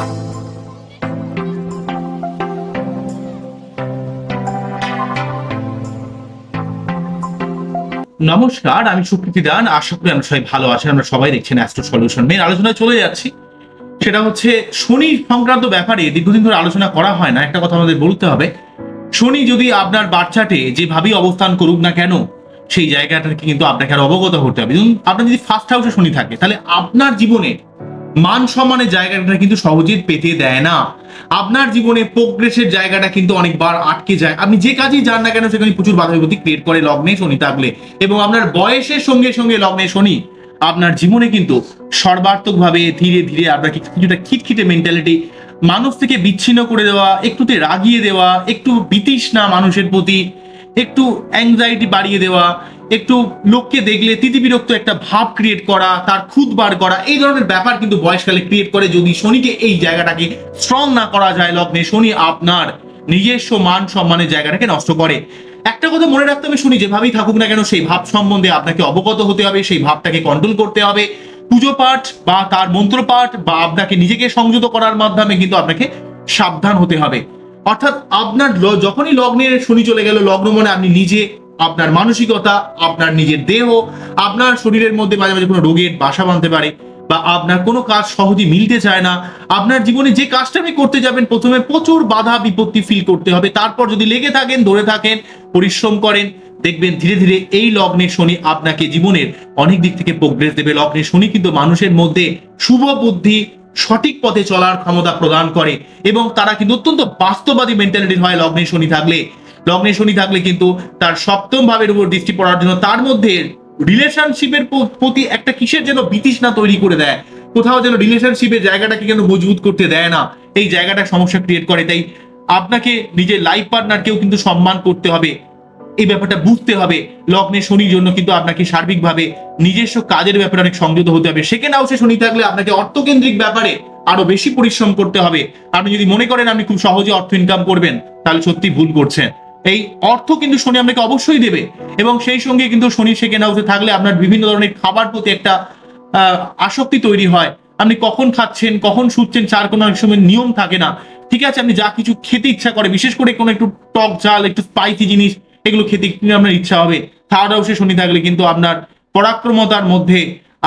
নমস্কার, আমি সুপ্রীতি দান। আশা করি আমরা সবাই ভালো আছেন। আমরা সবাই দেখছেন অ্যাস্ট্রো সলিউশন মেন আলোচনায় চলে যাচ্ছি। সেটা হচ্ছে শনি সংক্রান্ত ব্যাপারে দীর্ঘদিন ধরে আলোচনা করা হয় না। একটা কথা আমাদের বলতে হবে। শনি যদি আপনার বাচ্চাটে যেভাবেই অবস্থান করুক না কেন, সেই জায়গাটাকে কিন্তু আপনাকে আর অবগত হতে হবে। আপনার যদি ফার্স্ট হাউসে শনি থাকে, তাহলে আপনার জীবনে মান সম্মানের জায়গাটা কিন্তু সহজে পেতে দেয় না। আপনার জীবনে প্রোগ্রেসের জায়গাটা কিন্তু অনেকবার আটকে যায়। আপনি যে কাজেই যান না কেন, সেখানে প্রচুর বাধা বিপত্তি ক্রিয়েট করে লগ্নে শনি থাকলে। এবং আপনার বয়সের সঙ্গে সঙ্গে লগ্নে শনি, আপনার জীবনে কিন্তু সর্বাত্মকভাবে ধীরে ধীরে আপনাকে কিছুটা খিটখিটে মেন্টালিটি মানুষ থেকে বিচ্ছিন্ন করে দেওয়া, একটুতে রাগিয়ে দেওয়া, একটু বিতৃষ্ণা মানুষের প্রতি, একটু অ্যাংজাইটি বাড়িয়ে দেওয়া একটু লোককে দেখলে তিতিবিরক্ত একটা ভাব ক্রিয়েট করা, তার খুদ বার করা, এই ধরনের ব্যাপার কিন্তু বয়সকালে ক্রিয়েট করে যদি শনিকে এই জায়গাটাকে স্ট্রং না করা যায় লগ্নে, শনি আপনার নিজস্ব মান সম্মানের জায়গাটাকে নষ্ট করে। একটা কথা মনে রাখতে হবে, শুনি যেভাবেই থাকুক না কেন, সেই ভাব সম্বন্ধে আপনাকে অবগত হতে হবে, সেই ভাবটাকে কন্ট্রোল করতে হবে। পুজো পাঠ বা তার মন্ত্র পাঠ বা আপনাকে নিজেকে সংযত করার মাধ্যমে কিন্তু আপনাকে সাবধান হতে হবে। অর্থাৎ আপনার যখনই লগ্নের শনি চলে গেল, লগ্ন মনে আপনি নিজে আপনার মানসিকতা, আপনার নিজের দেহ, আপনার শরীরের মধ্যে মাঝে মাঝে কোনো রোগের বাসা বাঁধতে পারে বা আপনার কোনো কাজ সহজে মিলতে চায় না, আপনার জীবনে যে কাজটা আপনি করতে যাবেন প্রথমে প্রচুর বাধা বিপত্তি ফিল করতে হবে। তারপর যদি লেগে থাকেন, ধরে থাকেন, পরিশ্রম করেন, দেখবেন ধীরে ধীরে এই লগ্নে শনি আপনাকে জীবনের অনেক দিক থেকে প্রোগ্রেস দেবে। লগ্নে শনি কিন্তু মানুষের মধ্যে শুভ বুদ্ধি, সঠিক পথে চলার ক্ষমতা প্রদান করে এবং তারা কিন্তু অত্যন্ত বাস্তববাদী মেন্টালিটির হয় লগ্নে শনি থাকলে লগ্নে শনি থাকলে কিন্তু তার সপ্তম ভাবের উপর দৃষ্টি পড়ার জন্য তার মধ্যে রিলেশনশিপের প্রতি একটা কিসের যেন বিতৃষ্ণা তৈরি করে দেয়। কোথাও যেন রিলেশনশিপের জায়গাটাকে কেন মজবুত করতে দেয় না। এই জায়গাটা সমস্যা ক্রিয়েট করে। তাই আপনাকে নিজের লাইফ পার্টনারকেও কিন্তু সম্মান করতে হবে। এই ব্যাপারটা বুঝতে হবে। লগ্নে শনির জন্য কিন্তু আপনাকে সার্বিকভাবে নিজস্ব কাজের ব্যাপারে অনেক সংযত হতে হবে। সেকেন্ড হাউসে শনি থাকলে আপনাকে অর্থকেন্দ্রিক ব্যাপারে আরও বেশি পরিশ্রম করতে হবে। আপনি যদি মনে করেন আপনি খুব সহজে অর্থ ইনকাম করবেন, তাহলে সত্যি ভুল করছেন। এই অর্থ কিন্তু শনি আপনাকে অবশ্যই দেবে এবং সেই সঙ্গে কিন্তু শনি সেকেন্ড হাউসে থাকলে আপনার বিভিন্ন ধরনের খাবার প্রতি একটা আসক্তি তৈরি হয়। আপনি কখন খাচ্ছেন, কখন শুচ্ছেন, চার কোনো অনেক সময় নিয়ম থাকে না। ঠিক আছে, আপনি যা কিছু খেতে ইচ্ছা করে, বিশেষ করে কোনো একটু টক ঝাল, একটু স্পাইসি জিনিস, এগুলো খেতে আপনার ইচ্ছা হবে। থার্ড হাউসে শনি থাকলে কিন্তু আপনার পরাক্রমতার মধ্যে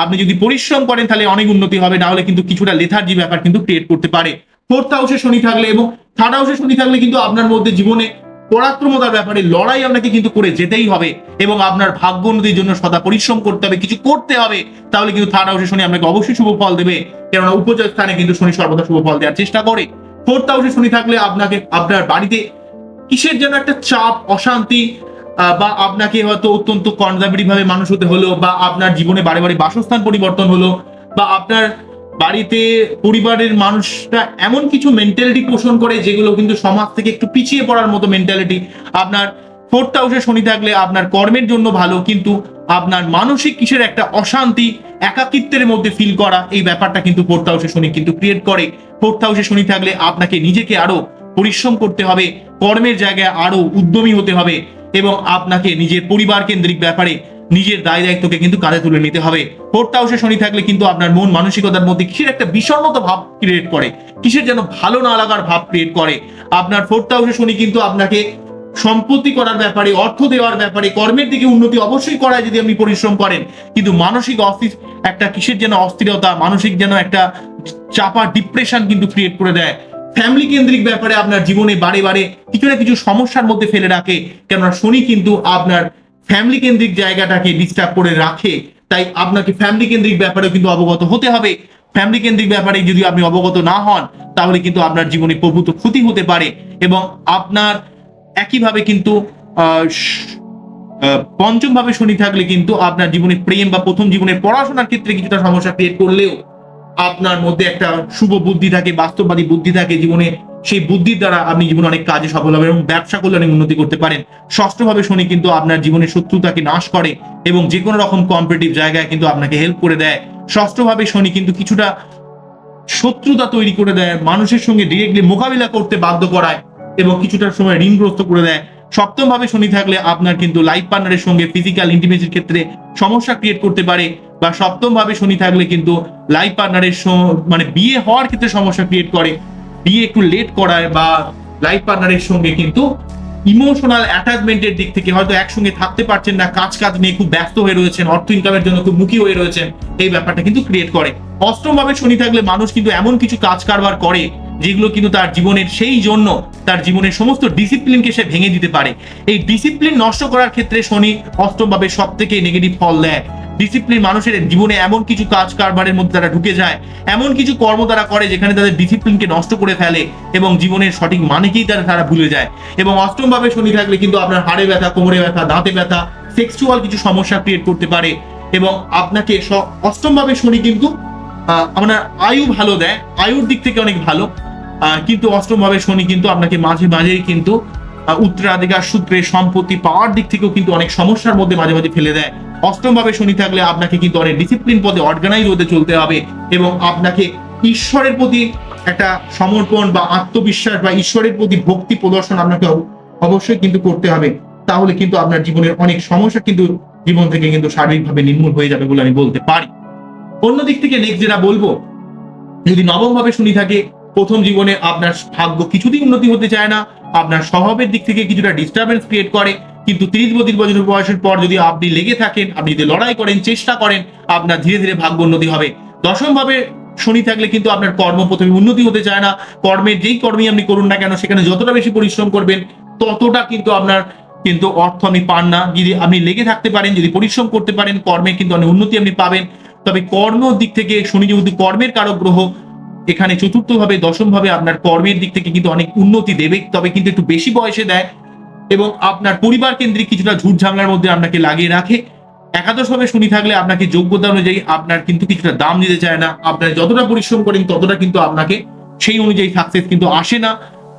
আপনি যদি পরিশ্রম করেন, তাহলে অনেক উন্নতি হবে, না হলে কিন্তু কিছুটা লেথার্জি ব্যাপার কিন্তু ক্রিয়েট করতে পারে। ফোর্থ হাউসে শনি থাকলে এবং থার্ড হাউসে শনি থাকলে কিন্তু আপনার মধ্যে জীবনে পরাক্রমতার ব্যাপারে লড়াই আপনাকে কিন্তু করে যেতেই হবে এবং আপনার ভাগ্য উন্নতির জন্য সদা পরিশ্রম করতে হবে, কিছু করতে হবে, তাহলে কিন্তু থার্ড হাউসে শনি আপনাকে অবশ্যই শুভ ফল দেবে। কেননা উপযোগ স্থানে কিন্তু শনি সর্বদা শুভ ফল দেওয়ার চেষ্টা করে। ফোর্থ হাউসে শনি থাকলে আপনাকে, আপনার বাড়িতে কিসের যেন একটা চাপ, অশান্তি বা আপনাকে হয়তো অত্যন্ত কনজারভেটিভ ভাবে মানুষ হতে হলো, বা আপনার জীবনে বারে বারে বাসস্থান পরিবর্তন হলো, বা আপনার বাড়িতে পরিবারের মানুষরা এমন কিছু মেন্টালিটি পোষণ করে যেগুলো কিন্তু সমাজ থেকে একটু পিছিয়ে পড়ার মতো মেন্টালিটি আপনার ফোর্থ হাউসে শনি থাকলে আপনার কর্মের জন্য ভালো, কিন্তু আপনার মানসিক কিসের একটা অশান্তি, একাকিত্বের মধ্যে ফিল করা, এই ব্যাপারটা কিন্তু ফোর্থ হাউসে শনি কিন্তু ক্রিয়েট করে। ফোর্থ হাউসে শনি থাকলে আপনাকে নিজেকে আরও পরিশ্রম করতে হবে, কর্মের জায়গায় আরও উদ্যমী হতে হবে এবং আপনাকে নিজের পরিবার কেন্দ্রিক ব্যাপারে নিজের দায় দায়িত্বকে কিন্তু কাঁধে তুলে নিতে হবে। ফোর্থ হাউসে শনি থাকলে কিন্তু আপনার মন, মানসিকতার মধ্যে কিসের একটা বিষণ্ণতা ভাব ক্রিয়েট করে। কিসের যেন ভালো না লাগার ভাব ক্রিয়েট করে। আপনার ফোর্থ হাউসে শনি কিন্তু আপনাকে সম্পত্তি করার ব্যাপারে, অর্থ দেওয়ার ব্যাপারে, কর্মের দিকে উন্নতি অবশ্যই করায় যদি আপনি পরিশ্রম করেন। কিন্তু মানসিক অস্থির একটা কিসের যেন অস্থিরতা, মানসিক যেন একটা চাপা ডিপ্রেশন কিন্তু ক্রিয়েট করে দেয়। ফ্যামিলি কেন্দ্রিক ব্যাপারে আপনার জীবনে বারে বারে কিছু না কিছু সমস্যার মধ্যে ফেলে রাখে। কেননা শনি কিন্তু আপনার ফ্যামিলি কেন্দ্রিক জায়গাটাকে ডিস্টার্ব করে রাখে, তাই আপনাকে ফ্যামিলি কেন্দ্রিক ব্যাপারে কিন্তু অবগত হতে হবে। ফ্যামিলি কেন্দ্রিক ব্যাপারে যদি আপনি অবগত না হন, তাহলে কিন্তু আপনার জীবনে প্রভূত ক্ষতি হতে পারে এবং আপনার একইভাবে কিন্তু পঞ্চম ভাবে শনি থাকলে কিন্তু আপনার জীবনে প্রেম বা প্রথম জীবনের পড়াশোনার ক্ষেত্রে কিছুটা সমস্যা ক্রিয়েট করলেও আপনার মধ্যে একটা শুভ বুদ্ধি থাকে, বাস্তববাদী বুদ্ধি থাকে, জীবনে সেই বুদ্ধির দ্বারা আপনি জীবনে অনেক কাজে সফল হবেন এবং ব্যবসা করলে অনেক উন্নতি করতে পারেন। ষষ্ঠভাবে শনি কিন্তু আপনার জীবনের শত্রুতাকে নাশ করে এবং যে কোনো রকম কম্পিটিভ জায়গায় কিন্তু আপনাকে হেল্প করে দেয়। ষষ্ঠভাবে শনি কিন্তু কিছুটা শত্রুতা তৈরি করে দেয়, মানুষের সঙ্গে ডিরেক্টলি মোকাবিলা করতে বাধ্য করায় এবং কিছুটা সময় ঋণগ্রস্ত করে দেয়। সপ্তম ভাবে শনি থাকলে আপনার কিন্তু লাইফ পার্টনারের সঙ্গে ফিজিক্যাল ইন্টিমেসির ক্ষেত্রে সমস্যা ক্রিয়েট করতে পারে বা সপ্তম ভাবে শনি থাকলে কিন্তু লাইফ পার্টনারের মানে বিয়ে হওয়ার ক্ষেত্রে সমস্যা ক্রিয়েট করে। বিয়ে একটু লেট করায় বা লাইফ পার্টনারের সঙ্গে কিন্তু ইমোশনাল অ্যাটাচমেন্টের দিক থেকে হয়তো একসঙ্গে থাকতে পারছেন না কাজ কাজ নিয়ে খুব ব্যস্ত হয়ে রয়েছেন, অর্থ ইনকামের জন্য খুব মুখী হয়ে রয়েছেন, এই ব্যাপারটা কিন্তু ক্রিয়েট করে। অষ্টমভাবে শনি থাকলে মানুষ কিন্তু এমন কিছু কাজ কারবার করে যেগুলো কিন্তু তার জীবনের সেই জন্য তার জীবনের সমস্ত ডিসিপ্লিনকে সে ভেঙে দিতে পারে। এই ডিসিপ্লিন নষ্ট করার ক্ষেত্রে শনি অষ্টমভাবে সব থেকে নেগেটিভ ফল দেয়। ডিসিপ্লিন মানুষের জীবনে এমন কিছু কাজ কারবারের মধ্যে তারা ঢুকে যায়, এমন কিছু কর্ম তারা করে যেখানে তাদের ডিসিপ্লিনকে নষ্ট করে ফেলে এবং জীবনের সঠিক মানেকেই তারা তারা ভুলে যায়। এবং অষ্টমভাবে শনি থাকলে কিন্তু আপনার হাড়ে ব্যথা, কোমরে ব্যথা, দাঁতে ব্যথা সেক্সুয়াল কিছু সমস্যা ক্রিয়েট করতে পারে। এবং আপনাকে স- অষ্টম শনি কিন্তু আপনার আয়ু ভালো দেয়, আয়ুর দিক থেকে অনেক ভালো। কিন্তু অষ্টম ভাবে শনি কিন্তু আপনাকে মাঝে মাঝেই কিন্তু উত্তরাধিকার সূত্রে সম্পত্তি পাওয়ার দিক থেকেও কিন্তু অনেক সমস্যার মধ্যে মাঝে মাঝে ফেলে দেয়। অষ্টম ভাবে শনি থাকলে আপনাকে কিন্তু অনেক ডিসিপ্লিন পদে অর্গানাইজ হতে চলতে হবে এবং আপনাকে ঈশ্বরের প্রতি একটা সমর্পণ বা আত্মবিশ্বাস বা ঈশ্বরের প্রতি ভক্তি প্রদর্শন আপনাকে অব- অবশ্যই কিন্তু করতে হবে। তাহলে কিন্তু আপনার জীবনের অনেক সমস্যা কিন্তু জীবন থেকে কিন্তু শারীরিকভাবে নির্মূল হয়ে যাবে বলে আমি বলতে পারি। অন্যদিক থেকে নেক্সট যেটা বলব, যদি নবম ভাবে শুনি থাকে, প্রথম জীবনে আপনার ভাগ্য কিছুতেই উন্নতি হতে চায় না, আপনার স্বভাবের দিক থেকে কিছুটা ডিস্টারবেন্স ক্রিয়েট করে, কিন্তু তিরিশ বত্রিশ বছর বয়সের পর যদি আপনি লেগে থাকেন, আপনি যদি লড়াই করেন, চেষ্টা করেন, আপনার ধীরে ধীরে ভাগ্য উন্নতি হবে। দশম ভাবে শনি থাকলে কিন্তু আপনার কর্ম প্রথমে উন্নতি হতে চায় না কর্মের যেই কর্মই আপনি করুন না কেন, সেখানে যতটা বেশি পরিশ্রম করবেন, ততটা কিন্তু আপনার কিন্তু অর্থ আপনি পান না। যদি আপনি লেগে থাকতে পারেন, যদি পরিশ্রম করতে পারেন, কর্মে কিন্তু অনেক উন্নতি আপনি পাবেন। তবে কর্ম দিক থেকে শনি যেহেতু কর্মের কারক গ্রহ, এখানে চতুর্থ ভাবে দশম ভাবে আপনার কর্মের দিক থেকে কিন্তু অনেক উন্নতি দেবে, তবে কিন্তু একটু বেশি বয়সে দেয় এবং আপনার পরিবার কেন্দ্রিক কিছুটা ঝুট ঝামেলার মধ্যে আপনাকে লাগিয়ে রাখে। একাদশ ভাবে শুনি থাকলে আপনাকে যোগ্যতা অনুযায়ী আপনার কিন্তু কিছুটা দাম দিতে চায় না। আপনার যতটা পরিশ্রম করেন, ততটা কিন্তু আপনাকে সেই অনুযায়ী সাকসেস কিন্তু আসে না।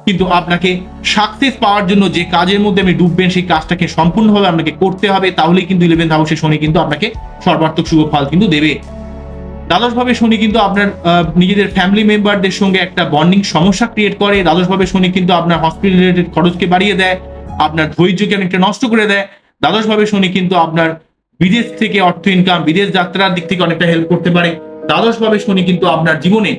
কিন্তু আপনাকে সাকসেস পাওয়ার জন্য যে কাজের মধ্যে আপনি ডুববেন, সেই কাজটাকে সম্পূর্ণভাবে আপনাকে করতে হবে। তাহলেই কিন্তু ইলেভেন্থ হাউসে শনি কিন্তু আপনাকে সর্বাত্মক শুভ ফল কিন্তু দেবে। দ্বাদশভাবে শনি কিন্তু আপনার নিজেদের ফ্যামিলি মেম্বারদের সঙ্গে একটা বন্ডিং সমস্যা ক্রিয়েট করে। দ্বাদশভাবে শনি কিন্তু আপনার হসপিটাল রিলেটেড খরচকে বাড়িয়ে দেয়, আপনার ধৈর্যকে অনেকটা নষ্ট করে দেয়। দ্বাদশভাবে শনি কিন্তু আপনার বিদেশ থেকে অর্থ ইনকাম বিদেশ যাত্রার দিক থেকে অনেকটা হেল্প করতে পারে। দ্বাদশভাবে শনি কিন্তু আপনার জীবনে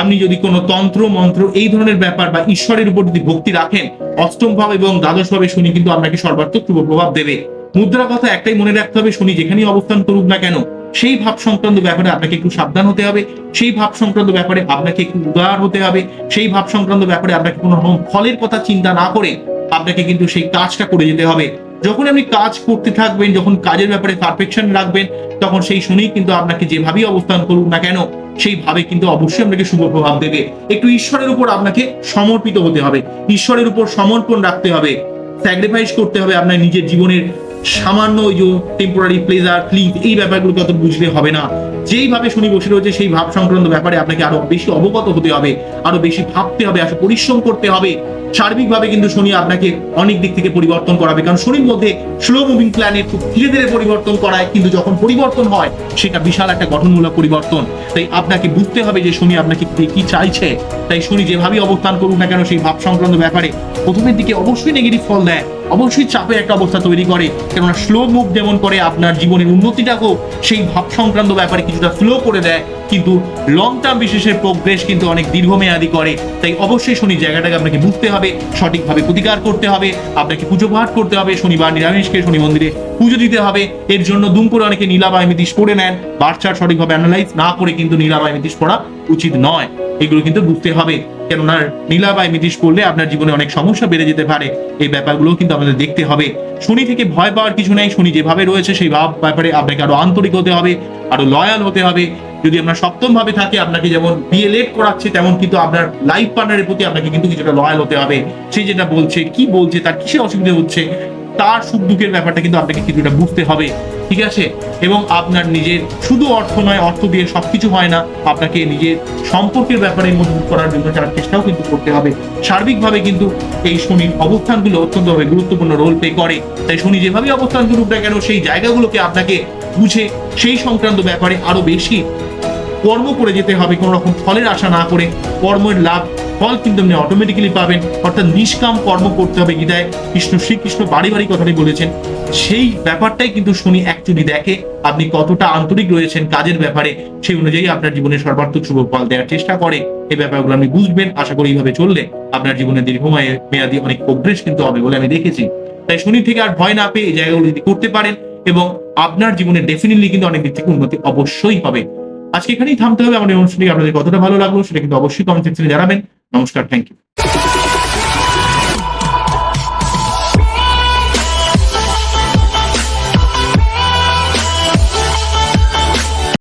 আপনি যদি কোনো তন্ত্র, মন্ত্র এই ধরনের ব্যাপার বা ঈশ্বরের উপর যদি ভক্তি রাখেন, অষ্টম ভাব এবং দ্বাদশ ভাবে শনি কিন্তু আপনাকে সর্বাত্মক শুভ প্রভাব দেবে। মুদ্রা কথা একটাই মনে রাখতে হবে, শনি যেখানেই অবস্থান করুক না কেন, সেই ভাব সংক্রান্ত ব্যাপারে আপনাকে একটু সাবধান হতে হবে, সেই ভাব সংক্রান্ত ব্যাপারে আপনাকে একটু উদার হতে হবে, সেই ভাব সংক্রান্ত ব্যাপারে আপনাকে কোনো রকম ফলের কথা চিন্তা না করে আপনাকে কিন্তু সেই কাজটা করে যেতে হবে। যখন আপনি কাজ করতে থাকবেন, যখন কাজের ব্যাপারে পারফেকশন রাখবেন, তখন সেই শনি কিন্তু আপনাকে যেভাবেই অবস্থান করুক না কেন, সেইভাবে কিন্তু অবশ্যই আপনাকে শুভ প্রভাব দেবে। একটু ঈশ্বরের উপর আপনাকে সমর্পিত হতে হবে। ঈশ্বরের উপর সমর্পণ রাখতে হবে। স্যাক্রিফাইস করতে হবে আপনার নিজের জীবনের সামান্য ওই যে টেম্পোরারি প্লেজার ফ্লিপ এই ব্যাপারগুলোকে অত বুঝলে হবে না। যেইভাবে শনি বসে রয়েছে, সেই ভাব সংক্রান্ত ব্যাপারে আপনাকে আরও বেশি অবগত হতে হবে, আরও বেশি ভাবতে হবে, আরও পরিশ্রম করতে হবে। সার্বিকভাবে কিন্তু শনি আপনাকে অনেক দিক থেকে পরিবর্তন করাবে। কারণ শনির মধ্যে স্লো মুভিং প্ল্যানেট খুব ধীরে ধীরে পরিবর্তন করায়, কিন্তু যখন পরিবর্তন হয়, সেটা বিশাল একটা গঠনমূলক পরিবর্তন। তাই আপনাকে বুঝতে হবে যে শনি আপনাকে কি- চাইছে। তাই শনি যেভাবেই অবস্থান করুক না কেন, সেই ভাব সংক্রান্ত ব্যাপারে প্রথমের দিকে অবশ্যই নেগেটিভ ফল দেয়। অবশ্যই চাপের একটা অবস্থা তৈরি করে। কেননা স্লো মুভ যেমন করে আপনার জীবনের উন্নতিটাকেও সেই ভাব সংক্রান্ত ব্যাপারে কিছুটা স্লো করে দেয়। কিন্তু লং টার্ম বিশেষের প্রোগ্রেস কিন্তু অনেক দীর্ঘমেয়াদী করে। তাই অবশ্যই শনি জায়গাটাকে আপনাকে বুঝতে হবে সঠিকভাবে প্রতিকার করতে হবে, আপনাকে পুজো পাঠ করতে হবে, শনিবার নিরামিষকে শনি মন্দিরে পুজো দিতে হবে, এর জন্য দুম করে অনেকে নীলাবায় মিতিশ পড়ে নেন বাচ্চার সঠিকভাবে অ্যানালাইজ না করে কিন্তু নীলা বা মিতিশ পড়া উচিত নয়, এগুলো কিন্তু বুঝতে হবে। কেননা নীলাবায় মিতিশ পড়লে আপনার জীবনে অনেক সমস্যা বেড়ে যেতে পারে। এই ব্যাপারগুলো কিন্তু আমাদের দেখতে হবে। শনি থেকে ভয় পাওয়ার কিছু নেই। শনি যেভাবে রয়েছে, সেই ভাব ব্যাপারে আপনাকে আরও আন্তরিক হতে হবে, আরও লয়াল হতে হবে। যদি আপনার সপ্তম ভাবে থাকে, আপনাকে যেমন বিয়ে লেট করাচ্ছে, তেমন কিন্তু আপনার লাইফ পার্টনারের প্রতি আপনাকে কিন্তু কিছুটা লয়াল হতে হবে। সে যেটা বলছে, কি বলছে, তার কিসে অসুবিধা হচ্ছে? তার সুখ দুঃখের ব্যাপারটা কিন্তু আপনাকে কিছুটা বুঝতে হবে, ঠিক আছে? এবং আপনার নিজের শুধু অর্থ নয়, অর্থ দিয়ে সবকিছু হয় না, আপনাকে নিজের সম্পর্কের ব্যাপারে মজবুত করার জন্য তার চেষ্টাও কিন্তু করতে হবে। সার্বিকভাবে কিন্তু এই শনির অবস্থানগুলো অত্যন্তভাবে গুরুত্বপূর্ণ রোল প্লে করে। তাই শনি যেভাবে অবস্থান করুক না কেন, সেই জায়গাগুলোকে আপনাকে বুঝে সেই সংক্রান্ত ব্যাপারে আরও বেশি কর্ম করে যেতে হবে কোনো রকম ফলের আশা না করে কর্মের লাভ ফল কিন্তু আপনি অটোমেটিক্যালি পাবেন। অর্থাৎ নিষ্কাম কর্ম করতে হবে গীতায় কৃষ্ণ শ্রীকৃষ্ণ বাড়ি বাড়ি কথাটি বলেছেন। সেই ব্যাপারটাই কিন্তু শনি অ্যাকচুয়ালি দেখে আপনি কতটা আন্তরিক রয়েছেন কাজের ব্যাপারে। সেই অনুযায়ী আপনার জীবনে সর্বাত্মক শুভ ফল দেওয়ার চেষ্টা করে। এই ব্যাপারগুলো আপনি বুঝবেন। আশা করি এইভাবে চললে আপনার জীবনে দীর্ঘময় মেয়াদী অনেক প্রোগ্রেস কিন্তু হবে বলে আমি দেখেছি। তাই শনি থেকে আর ভয় না পেয়ে এই জায়গাগুলো যদি করতে পারেন এবং আপনার জীবনে ডেফিনেটলি কিন্তু অনেক দিক থেকে উন্নতি অবশ্যই হবে। আজকে এখানেই থামতে হবে। আমাদের অনুষ্ঠানটি আপনাদের কতটা ভালো লাগল সেটা কিন্তু অবশ্যই কমেন্ট সেকশনে জানাবেন। নমস্কার থ্যাংক ইউ